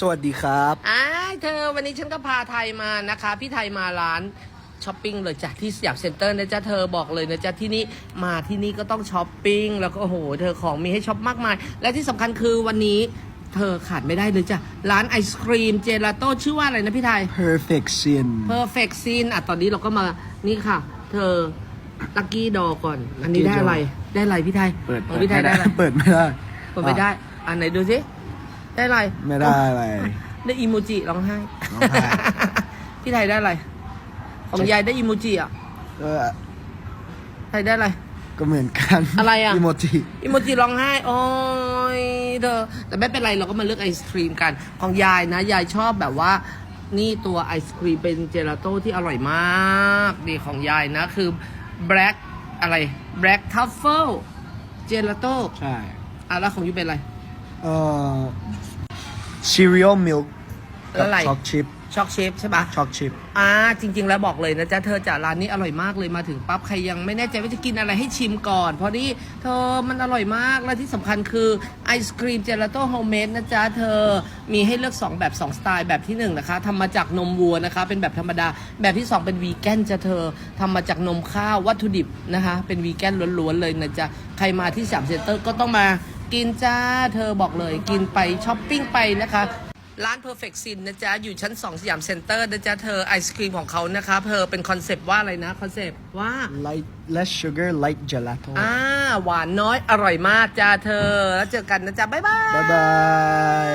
สวัสดีครับอ้ายเธอวันนี้ฉันก็พาไทยมานะคะ พี่ไทยมาร้านช้อปปิ้งเลยจ้ะที่สยามเซ็นเตอร์นะจ๊ะเธอบอกเลยนะจ๊ะที่นี่มาที่นี่ก็ต้องช้อปปิ้งแล้วก็โอ้โหเธอของมีให้ช็อปมากมาย และที่สำคัญคือวันนี้เธอขาดไม่ได้เลยจ้ะ ร้านไอศครีมเจลาโต้ชื่อว่าอะไรนะพี่ไทย Perfect Sin Perfect Scene อะตอนนี้เราก็มานี่ค่ะ เธอลักกี้ดอก่อน อันนี้ได้อะไร ได้อะไรพี่ไทยเปิดของพี่ไทยได้อะไรเปิดไม่ได้เปิดไม่ได้ อันไหนดูสิ ได้อะไรไม่ได้อะไรได้อีโมจิร้องไห้ ร้องไห้ พี่ไทยได้อะไร ของยายได้อีโมจิอะก็ไทยได้อะไร ก็เหมือนกันอะไรอะอีโมจิอีโมจิร้องไห้ โอ้ยเธอแต่ไม่เป็นไรเราก็มาเลือกไอศครีมกัน ของยายนะ ยายชอบแบบว่า นี่ตัวไอศครีมเป็นเจลาโต้ที่อร่อยมากดีของยายนะ คือ black อะไร black truffle เจลาโต้ใช่อะแล้วของยูเป็นอะไร เอ่อ cereal milk แล้กัวอะไร ช็อกชิพช็อกเชฟใช่ปะช็อกชิพอ่าจริง ๆ แล้วบอกเลยนะจ๊ะเธอจากร้านนี้อร่อยมากเลยมาถึงปั๊บใครยังไม่แน่ใจว่าจะกินอะไรให้ชิมก่อน เพราะนี่เธอมันอร่อยมากและที่สำคัญคือไอศครีมเจลาโต้โฮมเมดนะจ๊ะเธอมีให้เลือก 2 แบบ 2 สไตล์แบบที่ 1 นะคะทำมาจากนมวัวนะคะ เป็นแบบธรรมดา แบบที่ 2 เป็นวีแกนจ้ะเธอทำมาจากนมข้าววัตถุดิบนะคะ เป็นวีแกนล้วนๆเลยนะจ๊ะใครมาที่สามเซ็นเตอร์ก็ต้องมา กินจ้า เธอบอกเลยกินไปช้อปปิ้งไปนะคะ ร้าน Perfect Sin นะจ๊ะ อยู่ชั้น 2 สยามเซ็นเตอร์นะจ๊ะ เธอไอศครีมของเขานะคะ เธอเป็นคอนเซปต์ว่าอะไรนะ คอนเซปต์ว่า light less sugar light gelato อ่า หวานน้อยอร่อยมากจ้า เธอ แล้วเจอกันนะจ๊ะ บ๊ายบาย บ๊ายบาย